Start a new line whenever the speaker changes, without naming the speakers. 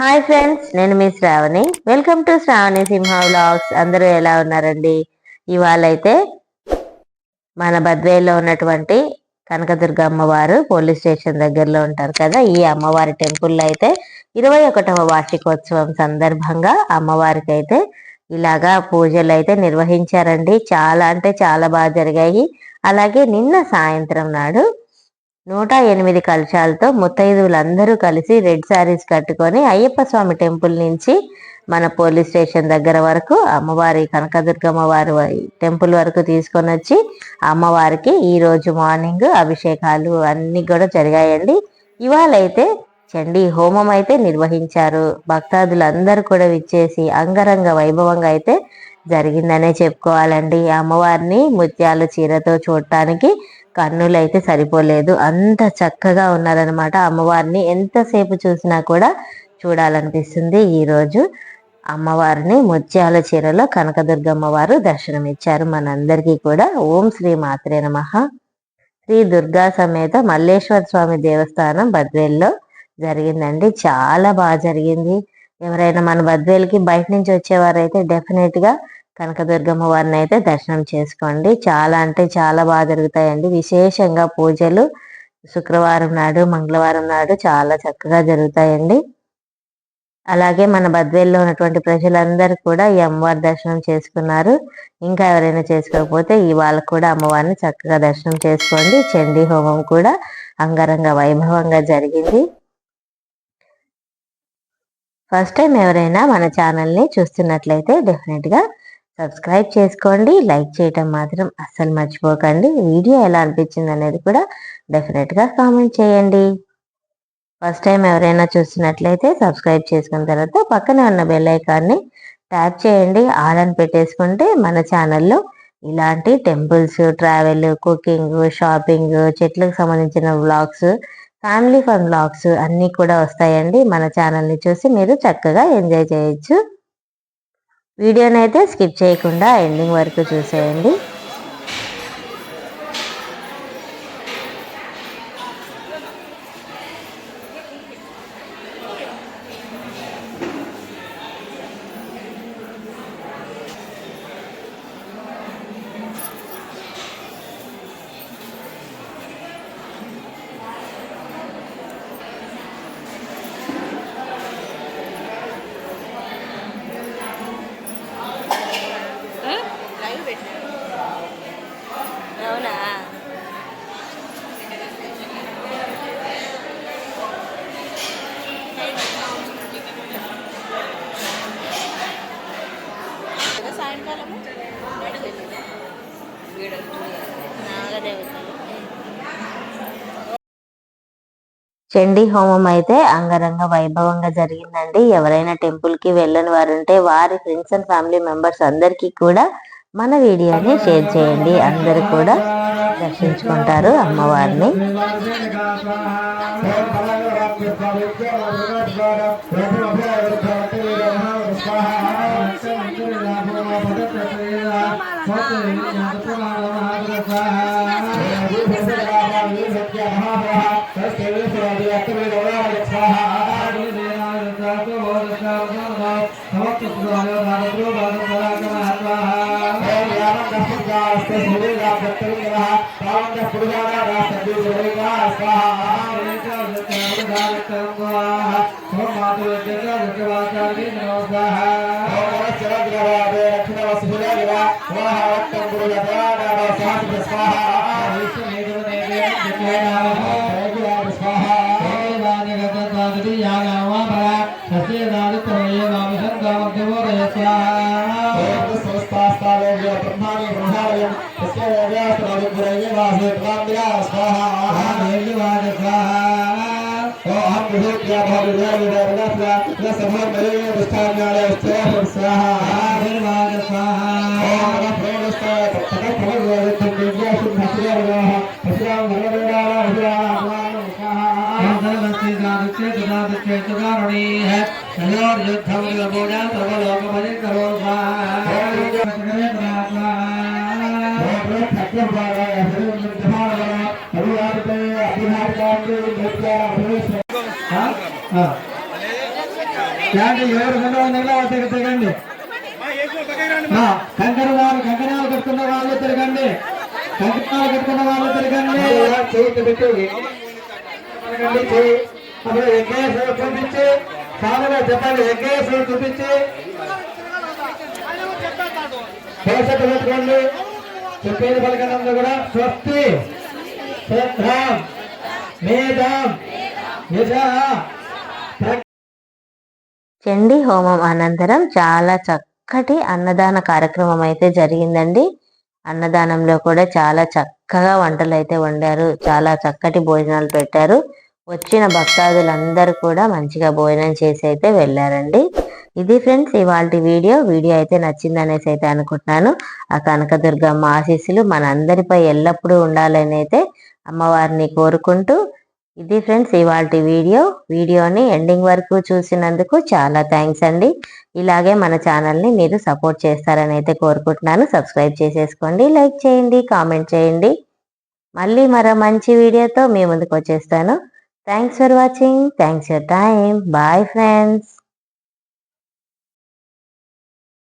Hi friends నేను మీ Shravani. Welcome to Shravani Simha vlogs అందరూ ఎలా ఉన్నారండి? ఇవాళైతే మన బద్వేల్లో ఉన్నటువంటి కనకదుర్గ అమ్మవారు పోలీస్ స్టేషన్ దగ్గరలో ఉంటారు కదా. ఈ అమ్మవారి టెంపుల్లో అయితే ఇరవై ఒకటవ వార్షికోత్సవం సందర్భంగా అమ్మవారికి అయితే ఇలాగా పూజలు అయితే నిర్వహించారండి. చాలా అంటే చాలా బాగా జరిగాయి. అలాగే నిన్న సాయంత్రం నాడు నూట ఎనిమిది కలశాలతో ముత్తైదువులందరూ కలిసి రెడ్ శారీస్ కట్టుకొని అయ్యప్ప స్వామి టెంపుల్ నుంచి మన పోలీస్ స్టేషన్ దగ్గర వరకు అమ్మవారి కనకదుర్గమ్మ వారి టెంపుల్ వరకు తీసుకొని వచ్చి అమ్మవారికి ఈరోజు మార్నింగ్ అభిషేకాలు అన్నీ కూడా జరిగాయండి. ఇవాళ అయితే చండీ హోమం అయితే నిర్వహించారు. భక్తాదులందరూ కూడా విచ్చేసి అంగరంగ వైభవంగా అయితే జరిగిందనే చెప్పుకోవాలండి. అమ్మవారిని ముత్యాల చీరతో చూడటానికి కన్నులైతే సరిపోలేదు. అంత చక్కగా ఉన్నారనమాట అమ్మవారిని. ఎంతసేపు చూసినా కూడా చూడాలనిపిస్తుంది ఈరోజు అమ్మవారిని ముత్యాల చీరలో కనకదుర్గమ్మ వారు దర్శనమిచ్చారు మనందరికీ కూడా. ఓం శ్రీ మాత్రే నమ. శ్రీ దుర్గా సమేత మల్లేశ్వర స్వామి దేవస్థానం బద్వేల్లో జరిగిందండి. చాలా బాగా జరిగింది. ఎవరైనా మన బద్వేల్కి బయట నుంచి వచ్చేవారైతే డెఫినెట్గా కనకదుర్గమ్మ వారిని అయితే దర్శనం చేసుకోండి. చాలా అంటే చాలా బాగా జరుగుతాయండి. విశేషంగా పూజలు శుక్రవారం నాడు మంగళవారం నాడు చాలా చక్కగా జరుగుతాయండి. అలాగే మన బద్వేల్లో ఉన్నటువంటి ప్రజలందరూ కూడా ఈ అమ్మవారి దర్శనం చేసుకున్నారు. ఇంకా ఎవరైనా చేసుకోకపోతే ఇవాళ కూడా అమ్మవారిని చక్కగా దర్శనం చేసుకోండి. చండీ హోమం కూడా అంగరంగ వైభవంగా జరిగింది. ఫస్ట్ టైం ఎవరైనా మన ఛానల్ని చూస్తున్నట్లయితే డెఫినెట్గా సబ్స్క్రైబ్ చేసుకోండి. లైక్ చేయటం మాత్రం అస్సలు మర్చిపోకండి. వీడియో ఎలా అనిపించింది అనేది కూడా డెఫినెట్గా కామెంట్ చేయండి. ఫస్ట్ టైం ఎవరైనా చూస్తున్నట్లయితే సబ్స్క్రైబ్ చేసుకున్న తర్వాత పక్కనే ఉన్న బెల్ ఐకాన్ని ట్యాప్ చేయండి. ఆల్ అని పెట్టేసుకుంటే మన ఛానల్లో ఇలాంటి టెంపుల్స్ ట్రావెల్ కుకింగ్ షాపింగ్ చెట్లకు సంబంధించిన వ్లాగ్స్ ఫ్యామిలీ ఫన్ వ్లాగ్స్ అన్నీ కూడా వస్తాయండి. మన ఛానల్ని చూసి మీరు చక్కగా ఎంజాయ్ చేయొచ్చు. వీడియోని అయితే స్కిప్ చేయకుండా ఎండింగ్ వరకు చూసేయండి. చండీ హోమం అయితే అంగరంగ వైభవంగా జరిగిందండి. ఎవరైనా టెంపుల్కి వెళ్ళని వారు ఉంటే వారి ఫ్రెండ్స్ అండ్ ఫ్యామిలీ మెంబర్స్ అందరికీ కూడా మన వీడియోని షేర్ చేయండి. అందరు కూడా దర్శించుకుంటారు అమ్మవారిని.
दातो भवदशावतो नमः समत्तुदायो भारतो भारतरागम हरवाः
ओम यावं दशुदास्ते सुरेगा दत्तरि नमः तावं दशुदाना रासति सुरेगा स्वाहा
रेचा दत्तरदारकं स्वाहा ओम मातुर्जगा दत्तवाचार्य नमः स्वाहा ओम
चरग्रवादे रक्षणवसुरेगा स्वाहा वत्तं गुरुदादा स्वाहा स्वाहा ब्रह्माणि ब्रह्मालयं प्रत्ययव्यास्तराजगुरये वासुकान्द्या स्वाहा
आहादेवाय स्वाहा
अहं विभूत्या भवद्या विदा विदा न सभा मरेण विस्थान्यालय स्वाहा
ఆ? యాంటీ ఎవరు ముందు దగ్గర తిరగండి. కంకర వాళ్ళు కంకణాలు కట్టుకున్న వాళ్ళు తిరగండి. కంకణాలు కట్టుకున్న వాళ్ళు తిరగండి. చేతి పెట్టి. తిరగండి అప్పుడు ఎగ్గేసి చూపించి సాముగా చెప్పండి ఎగ్గేసి చూపించి. కేసెట్ పెట్టుకోండి. చెప్పేది పలకనందు కూడా స్వస్తి. శ్రద్ధాం మేధాం యశ
చండీ హోమం అనంతరం చాలా చక్కటి అన్నదాన కార్యక్రమం అయితే జరిగిందండి. అన్నదానంలో కూడా చాలా చక్కగా వంటలు అయితే వండారు. చాలా చక్కటి భోజనాలు పెట్టారు. వచ్చిన భక్తాదులందరూ కూడా మంచిగా భోజనం చేసి అయితే వెళ్ళారండి. ఇది ఫ్రెండ్స్ ఇవాళ వీడియో. వీడియో అయితే నచ్చిందనేసి అయితే అనుకుంటున్నాను. ఆ కనకదుర్గమ్మ ఆశీస్సులు మన అందరిపై ఎల్లప్పుడూ ఉండాలని అయితే అమ్మవారిని కోరుకుంటూ ఇది ఫ్రెండ్స్ ఇవాళ వీడియో. వీడియోని ఎండింగ్ వరకు చూసినందుకు చాలా థ్యాంక్స్ అండి. ఇలాగే మన ఛానల్ని మీరు సపోర్ట్ చేస్తారని అయితే కోరుకుంటున్నాను. సబ్స్క్రైబ్ చేసేసుకోండి లైక్ చేయండి కామెంట్ చేయండి. మళ్ళీ మరో మంచి వీడియోతో మీ ముందుకు వచ్చేస్తాను. Thanks for watching. Thanks your time. Bye friends.